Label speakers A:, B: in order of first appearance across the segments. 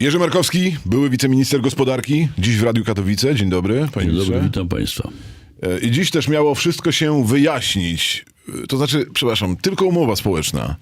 A: Jerzy Markowski, były wiceminister gospodarki, dziś w Radiu Katowice. Dzień dobry, panie
B: Dzień dobry,
A: ministrze.
B: witam Państwa.
A: E, I dziś też miało wszystko się wyjaśnić. E, To znaczy, przepraszam, tylko umowa społeczna.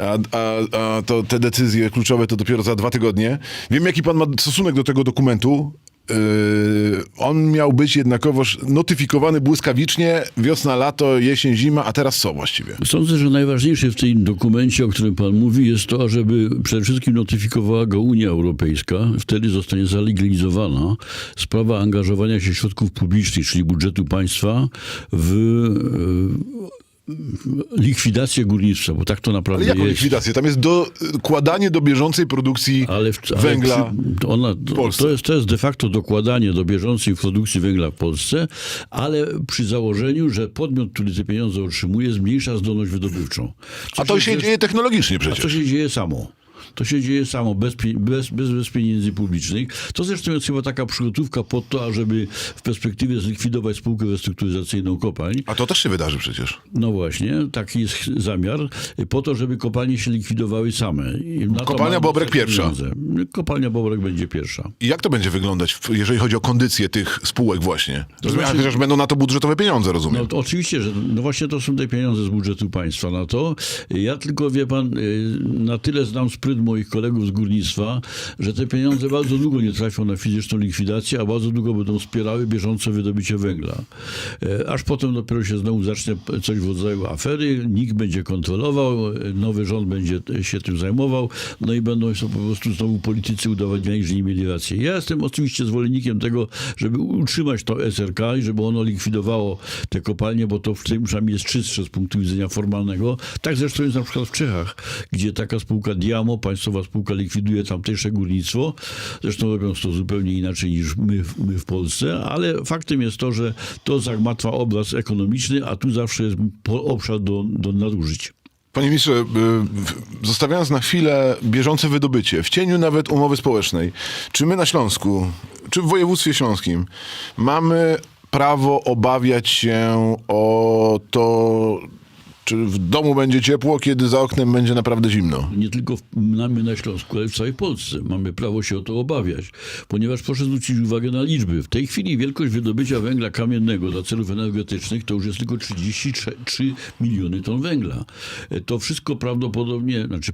A: A, a, a to te decyzje kluczowe to dopiero za dwa tygodnie. Wiem, jaki pan ma stosunek do tego dokumentu. Yy, on miał być jednakowoż notyfikowany błyskawicznie wiosna, lato, jesień, zima, a teraz co właściwie?
B: Sądzę, że najważniejsze w tym dokumencie, o którym Pan mówi, jest to, żeby przede wszystkim notyfikowała go Unia Europejska. Wtedy zostanie zalegalizowana sprawa angażowania się środków publicznych, czyli budżetu państwa w e, likwidację górnictwa, bo tak to
A: Ale
B: naprawdę
A: jaką
B: jest.
A: likwidację? Tam jest dokładanie do bieżącej produkcji
B: Ale, w, ale
A: węgla.
B: Przy, ona,
A: Polsce.
B: to, jest, to jest de facto dokładanie do bieżącej produkcji węgla w Polsce, ale przy założeniu, że podmiot, który te pieniądze otrzymuje, zmniejsza zdolność wydobywczą. Co
A: A to się
B: zresztą-
A: dzieje technologicznie
B: A to
A: przecież.
B: się dzieje samo. To się dzieje samo, bez, bez, bez, bez pieniędzy publicznych. To zresztą jest chyba taka przygotówka po to, ażeby w perspektywie zlikwidować spółkę restrukturyzacyjną kopalń.
A: A to też się wydarzy przecież.
B: No właśnie, taki jest zamiar, po to, żeby kopalnie się likwidowały same. Na
A: Kopalnia Bobrek pierwsza.
B: pieniądze. Kopalnia Bobrek będzie pierwsza.
A: I jak to będzie wyglądać, jeżeli chodzi o kondycję tych spółek właśnie? Rozumiem,
B: znaczy-
A: chociaż będą na to budżetowe pieniądze, rozumiem.
B: No oczywiście, że no właśnie to są te pieniądze z budżetu państwa na to. Ja tylko, wie pan, y, na tyle znam spryt moich kolegów z górnictwa, że te pieniądze bardzo długo nie trafią na fizyczną likwidację, a bardzo długo będą wspierały bieżące wydobycie węgla. E, Aż potem dopiero się znowu zacznie coś w rodzaju afery, nikt będzie kontrolował, nowy rząd będzie się tym zajmował, no i będą po prostu znowu politycy udowadniali, że nie mieli racji. Ja jestem oczywiście zwolennikiem tego, żeby utrzymać to SRK i żeby ono likwidowało te kopalnie, bo to w tym przynajmniej jest czystsze z punktu widzenia formalnego. Tak zresztą jest na przykład w Czechach, gdzie taka spółka Diamo, państwowa spółka likwiduje tamtejsze górnictwo. Zresztą robiąc to zupełnie inaczej niż my, my w Polsce, ale faktem jest to, że to zagmatwa obraz ekonomiczny, a tu zawsze jest obszar do, do nadużyć.
A: Panie ministrze, y, zostawiając na chwilę bieżące wydobycie, w cieniu nawet umowy społecznej, czy my na Śląsku, czy w województwie śląskim mamy prawo obawiać się o domu będzie ciepło, kiedy za oknem będzie naprawdę zimno?
B: nie tylko w, mamy na Śląsku, ale w całej Polsce. Mamy prawo się o to obawiać, ponieważ proszę zwrócić uwagę na liczby. W tej chwili wielkość wydobycia węgla kamiennego dla celów energetycznych to już jest tylko 33 miliony ton węgla. E, To wszystko prawdopodobnie, znaczy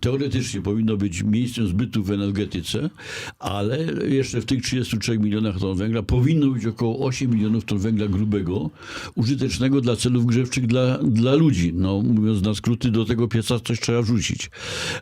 B: teoretycznie powinno być miejscem zbytu w energetyce, ale jeszcze w tych 33 milionach ton węgla powinno być około 8 milionów ton węgla grubego, użytecznego dla celów grzewczych dla, dla ludzi. No, mówiąc na skróty, do tego pieca coś trzeba wrzucić.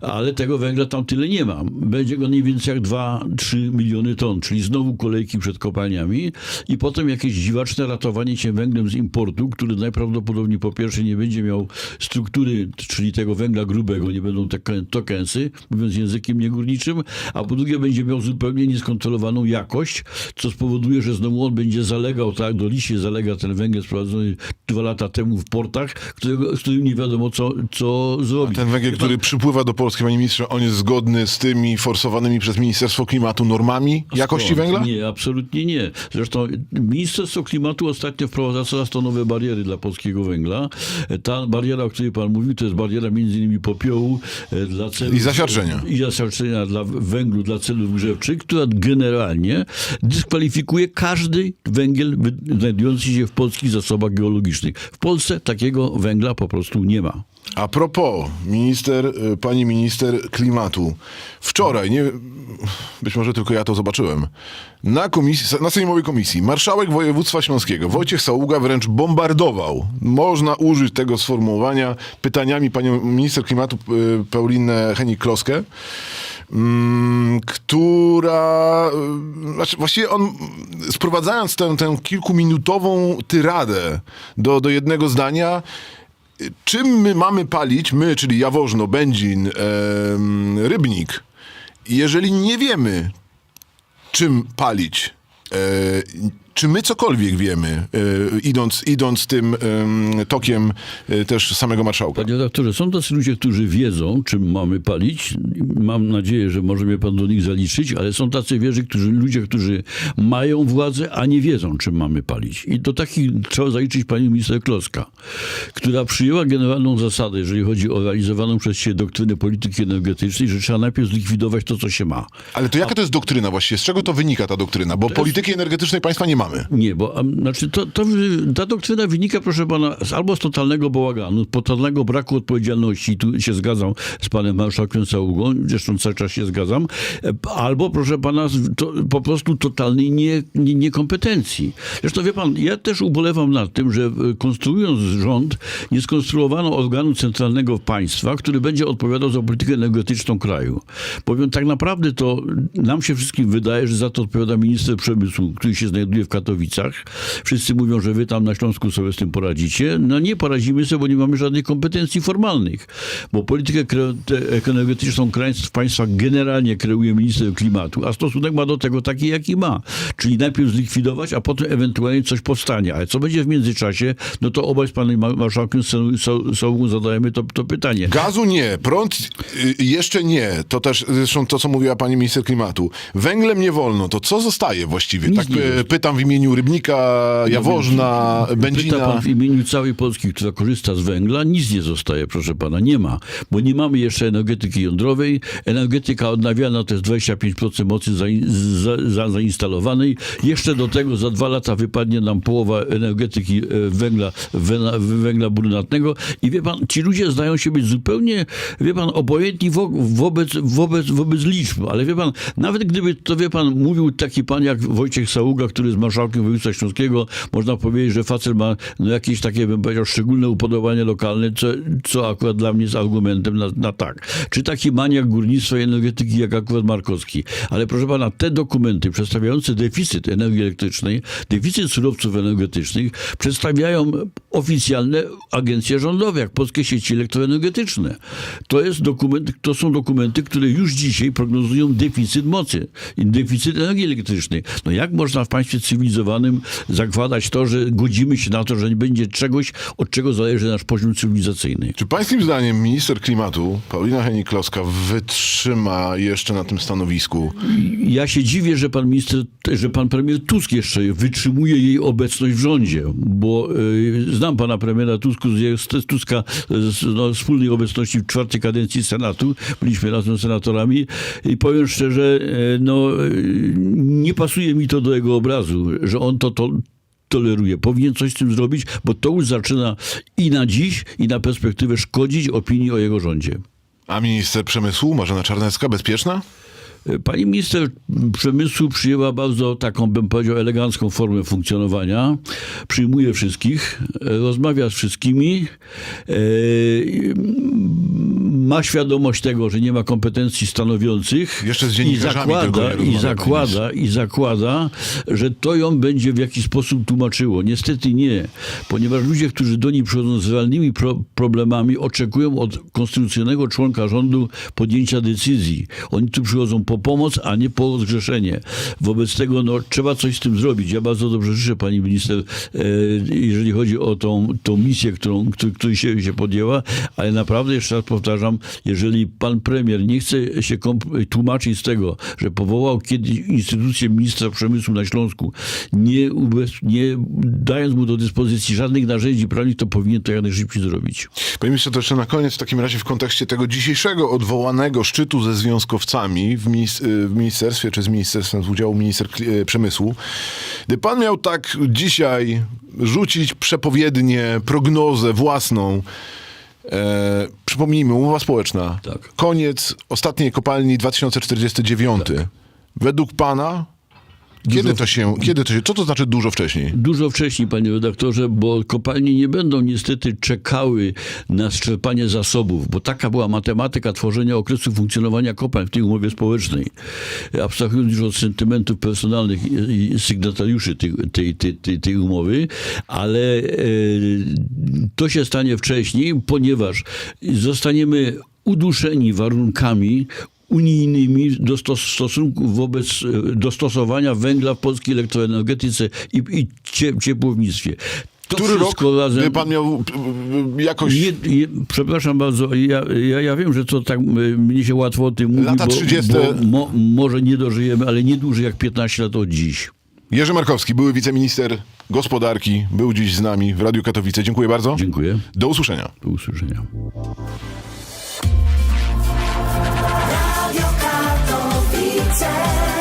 B: Ale tego węgla tam tyle nie ma. Będzie go mniej więcej jak 2-3 miliony ton, czyli znowu kolejki przed kopalniami i potem jakieś dziwaczne ratowanie się węglem z importu, który najprawdopodobniej po pierwsze nie będzie miał struktury, czyli tego węgla grubego, nie będą te tokensy, mówiąc językiem niegórniczym, a po drugie będzie miał zupełnie nieskontrolowaną jakość, co spowoduje, że znowu on będzie zalegał, tak, do lisie zalega ten węgiel sprowadzony dwa lata temu w portach, którego, z którym nie wiadomo co, co zrobić.
A: Ten węgiel, który przypływa do Polski, panie ministrze, on jest zgodny z tymi forsowanymi przez Ministerstwo Klimatu normami jakości
B: Skąd?
A: węgla?
B: Nie, absolutnie nie. Zresztą Ministerstwo Klimatu ostatnio wprowadza coraz to nowe bariery dla polskiego węgla. Ta bariera, o której pan mówił, to jest bariera między innymi popiołu e, dla celów...
A: I zaświadczenia.
B: I zaświadczenia dla węglu, dla celów grzewczych, która generalnie dyskwalifikuje każdy węgiel znajdujący się w polskich zasobach geologicznych. W Polsce takiego węgla po prostu nie ma.
A: A propos, minister, y, pani minister klimatu. Wczoraj, nie, być może tylko ja to zobaczyłem, na, komisji, na sejmowej komisji marszałek województwa śląskiego Wojciech Saługa wręcz bombardował, można użyć tego sformułowania, pytaniami panią minister klimatu y, Paulinę Henik-Kloskę, mm, która, y, znaczy właściwie on sprowadzając tę, tę kilkuminutową tyradę do, do jednego zdania, czym my mamy palić, my, czyli Jaworzno, Będzin, Rybnik, jeżeli nie wiemy, czym palić, e, czy my cokolwiek wiemy, e, idąc, idąc tym em, tokiem e, też samego marszałka?
B: Panie redaktorze, są tacy ludzie, którzy wiedzą, czym mamy palić. Mam nadzieję, że może mnie pan do nich zaliczyć, ale są tacy wierzy, którzy, ludzie, którzy mają władzę, a nie wiedzą, czym mamy palić. I do takich trzeba zaliczyć panią minister Kloska, która przyjęła generalną zasadę, jeżeli chodzi o realizowaną przez siebie doktrynę polityki energetycznej, że trzeba najpierw zlikwidować to, co się ma.
A: Ale to jaka to jest doktryna właściwie? Z czego to wynika ta doktryna? Bo polityki energetycznej państwa nie mamy.
B: Nie, bo znaczy to, to, ta doktryna wynika, proszę pana, z, albo z totalnego bałaganu, totalnego braku odpowiedzialności, tu się zgadzam z panem marszałkiem Załugą, zresztą cały czas się zgadzam, albo, proszę pana, to, po prostu totalnej nie, nie, niekompetencji. Zresztą wie pan, ja też ubolewam nad tym, że e, konstruując rząd, nie skonstruowano organu centralnego państwa, który będzie odpowiadał za politykę energetyczną kraju. Powiem, tak naprawdę to nam się wszystkim wydaje, że za to odpowiada minister przemysłu, który się znajduje w Katowicach. Wszyscy mówią, że wy tam na Śląsku sobie z tym poradzicie. No nie poradzimy sobie, bo nie mamy żadnych kompetencji formalnych. Bo politykę energetyczną kraj- państwa generalnie kreuje minister klimatu, a stosunek ma do tego taki, jaki ma. Czyli najpierw zlikwidować, a potem ewentualnie coś powstanie. Ale co będzie w międzyczasie, no to obaj z panem ma- marszałkiem Soługą zadajemy to, to pytanie.
A: Gazu nie, prąd y, jeszcze nie. To też zresztą to, co mówiła pani minister klimatu. Węglem nie wolno. To co zostaje właściwie?
B: Nic
A: tak y, pytam w imieniu Rybnika, Jaworzna,
B: Pyta
A: Będzina.
B: pan w imieniu całej Polski, która korzysta z węgla, nic nie zostaje, proszę pana, nie ma. Bo nie mamy jeszcze energetyki jądrowej. Energetyka odnawialna to jest 25% mocy za, za, za, zainstalowanej. Jeszcze do tego za dwa lata wypadnie nam połowa energetyki e, węgla, węgla, węgla brunatnego. I wie pan, ci ludzie zdają się być zupełnie, wie pan, obojętni wo, wobec, wobec, wobec liczb. Ale wie pan, nawet gdyby to, wie pan, mówił taki pan jak Wojciech Saługa, który jest marszałkiem województwa śląskiego, można powiedzieć, że facet ma no, jakieś takie, bym powiedział, szczególne upodobanie lokalne, co, co akurat dla mnie jest argumentem na, na tak. Czy taki maniak górnictwa i energetyki jak akurat Markowski. Ale proszę pana, te dokumenty przedstawiające deficyt energii elektrycznej, deficyt surowców energetycznych przedstawiają oficjalne agencje rządowe, jak Polskie Sieci Elektroenergetyczne. To, jest dokument, to są dokumenty, które już dzisiaj prognozują deficyt mocy i deficyt energii elektrycznej. No jak można w państwie cywilizowanym zakładać to, że godzimy się na to, że nie będzie czegoś, od czego zależy nasz poziom cywilizacyjny?
A: Czy pańskim zdaniem minister klimatu, Paulina Henik-Kloska, wytrzyma jeszcze na tym stanowisku?
B: Ja się dziwię, że pan minister, że pan premier Tusk jeszcze wytrzymuje jej obecność w rządzie, bo y, znam pana premiera Tusku, z, Tuska z no, wspólnej obecności w czwartej kadencji Senatu. Byliśmy razem senatorami i powiem szczerze, y, no, y, nie pasuje mi to do jego obrazu, że on to, to toleruje. Powinien coś z tym zrobić, bo to już zaczyna i na dziś, i na perspektywę szkodzić opinii o jego rządzie.
A: A minister przemysłu, Marzena Czarnecka, bezpieczna?
B: Pani minister przemysłu przyjęła bardzo taką, bym powiedział, elegancką formę funkcjonowania. Przyjmuje wszystkich, e, rozmawia z wszystkimi. e, Ma świadomość tego, że nie ma kompetencji stanowiących. I zakłada, i zakłada, i zakłada, że to ją będzie w jakiś sposób tłumaczyło. Niestety nie, ponieważ ludzie, którzy do niej przychodzą z realnymi pro problemami, oczekują od konstytucyjnego członka rządu podjęcia decyzji. Oni tu przychodzą po pomoc, a nie po rozgrzeszenie. Wobec tego no, trzeba coś z tym zrobić. Ja bardzo dobrze życzę pani minister, e, jeżeli chodzi o tą, tą misję, którą, któ- której się, się podjęła, ale naprawdę jeszcze raz powtarzam, jeżeli pan premier nie chce się tłumaczyć z tego, że powołał kiedyś instytucję ministra przemysłu na Śląsku, nie, nie dając mu do dyspozycji żadnych narzędzi prawnych, to powinien to jak najszybciej zrobić.
A: Panie ministrze, to jeszcze na koniec w takim razie w kontekście tego dzisiejszego odwołanego szczytu ze związkowcami w, minis- w ministerstwie, czy z ministerstwem z udziału minister y, przemysłu. Gdy pan miał tak dzisiaj rzucić przepowiednię, prognozę własną, e, przypomnijmy, umowa społeczna,
B: Tak.
A: koniec ostatniej kopalni 2049. Według pana, kiedy to się, kiedy to się, co to znaczy dużo wcześniej?
B: Dużo wcześniej, panie redaktorze, bo kopalnie nie będą niestety czekały na sczerpanie zasobów, bo taka była matematyka tworzenia okresu funkcjonowania kopalń w tej umowie społecznej. Abstrahując już od sentymentów personalnych i- i sygnatariuszy tej, tej, tej, tej, tej umowy, ale e, to się stanie wcześniej, ponieważ zostaniemy uduszeni warunkami unijnymi do stos- stosunków wobec e, dostosowania węgla w polskiej elektroenergetyce i, i cie, ciepłownictwie. To
A: Który rok
B: razem...
A: pan miał jakoś...
B: Nie, nie, przepraszam bardzo, ja, ja, ja wiem, że to tak mnie się łatwo o tym mówi,
A: Lata
B: bo,
A: 30.
B: bo mo, może nie dożyjemy, ale nie dłużej jak 15 lat od dziś.
A: Jerzy Markowski, były wiceminister gospodarki, był dziś z nami w Radiu Katowice. Dziękuję bardzo.
B: Dziękuję.
A: Do usłyszenia.
B: Do usłyszenia. time.